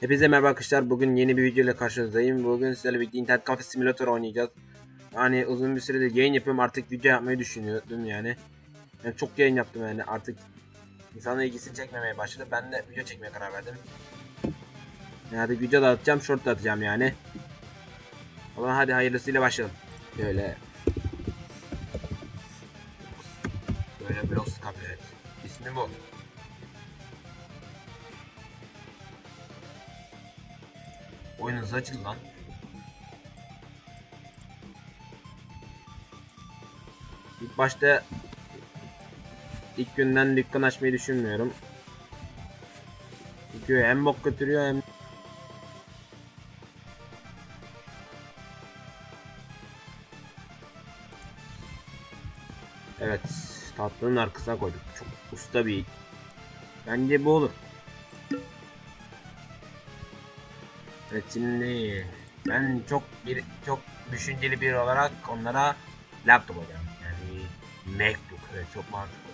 Hepinize merhaba arkadaşlar. Bugün yeni bir video ile karşınızdayım. Bugün sizlerle birlikte internet kafe simülatör oynayacağız. Yani uzun bir süredir yayın yapıyorum. Artık video yapmayı düşünüyordum yani. yani çok yayın yaptım yani. Artık insanların ilgisini çekmemeye başladı. Ben de video çekmeye karar verdim. Yani video da atacağım, short da atacağım yani. O zaman hadi hayırlısıyla başlayalım. Böyle. Böyle kafe. evet. İsmi bu. Oyun hızlı açıldı lan. İlk başta ilk günden dükkan açmayı düşünmüyorum. Çünkü hem bok götürüyor hem Evet, tatlının arkasına koyduk. Çok usta bir Bence bu olur. Şimdi ben çok bir çok düşünceli bir olarak onlara laptop alacağım. Yani MacBook evet çok mantıklı.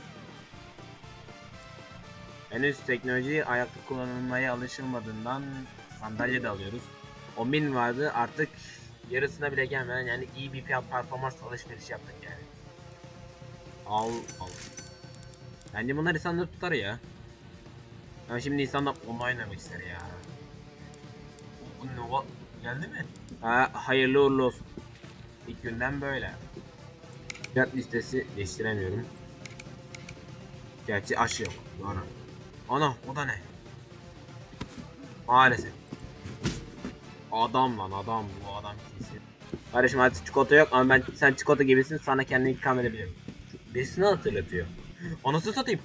Henüz teknoloji ayakta kullanılmaya alışılmadığından sandalye de alıyoruz. 10.000 vardı artık yarısına bile gelmeden yani iyi bir fiyat performans alışveriş yaptık yani. Al al. Bence bunlar insanları tutar ya. Ama şimdi insanlar online oynamak ister ya. Nova geldi mi? Ha, hayırlı uğurlu olsun. İlk günden böyle. Fiyat listesi değiştiremiyorum. Gerçi aşı yok. Doğru. Ana o da ne? Maalesef. Adam lan adam bu adam kesin. Kardeşim artık çikolata yok ama ben sen çikolata gibisin sana kendini ikram edebilirim. Birisini hatırlatıyor. Anasını satayım.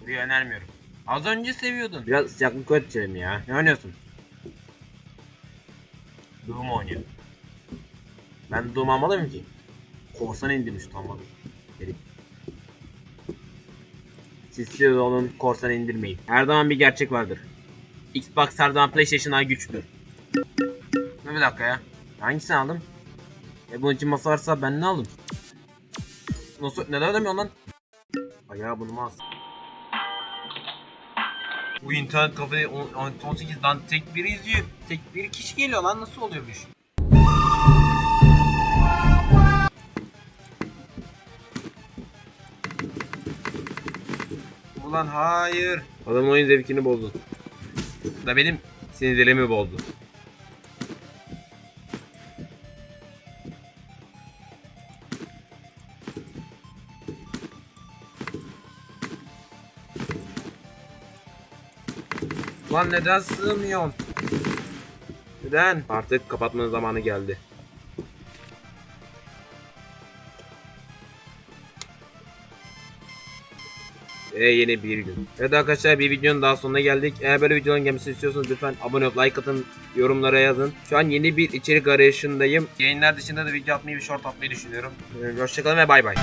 Buraya önermiyorum. Az önce seviyordun. Biraz sıcaklık ölçelim ya. Ne oynuyorsun? Doom oynuyor. Ben Doom almadım ki. Korsan indirmiş utanmadım. Herif. Siz siz olun korsan indirmeyin. Her zaman bir gerçek vardır. Xbox her zaman PlayStation'dan güçlüdür. Ne bir dakika ya. Hangisini aldım? E bunun için masa varsa ben ne aldım? Nasıl neden ödemiyorsun lan? Ayağı bulmaz. Bu internet kafede 18'den tek biri izliyor. Tek bir kişi geliyor lan nasıl oluyormuş? Ulan hayır. Adam oyun zevkini bozdu. Da benim sinirlerimi bozdu. Lan neden sığmıyorsun? Neden? Artık kapatmanın zamanı geldi. Ve yeni bir gün. Evet arkadaşlar bir videonun daha sonuna geldik. Eğer böyle videoların gelmesini istiyorsanız lütfen abone olup like atın, yorumlara yazın. Şu an yeni bir içerik arayışındayım. Yayınlar dışında da video atmayı, bir short atmayı düşünüyorum. Ee, Hoşçakalın ve bay bay.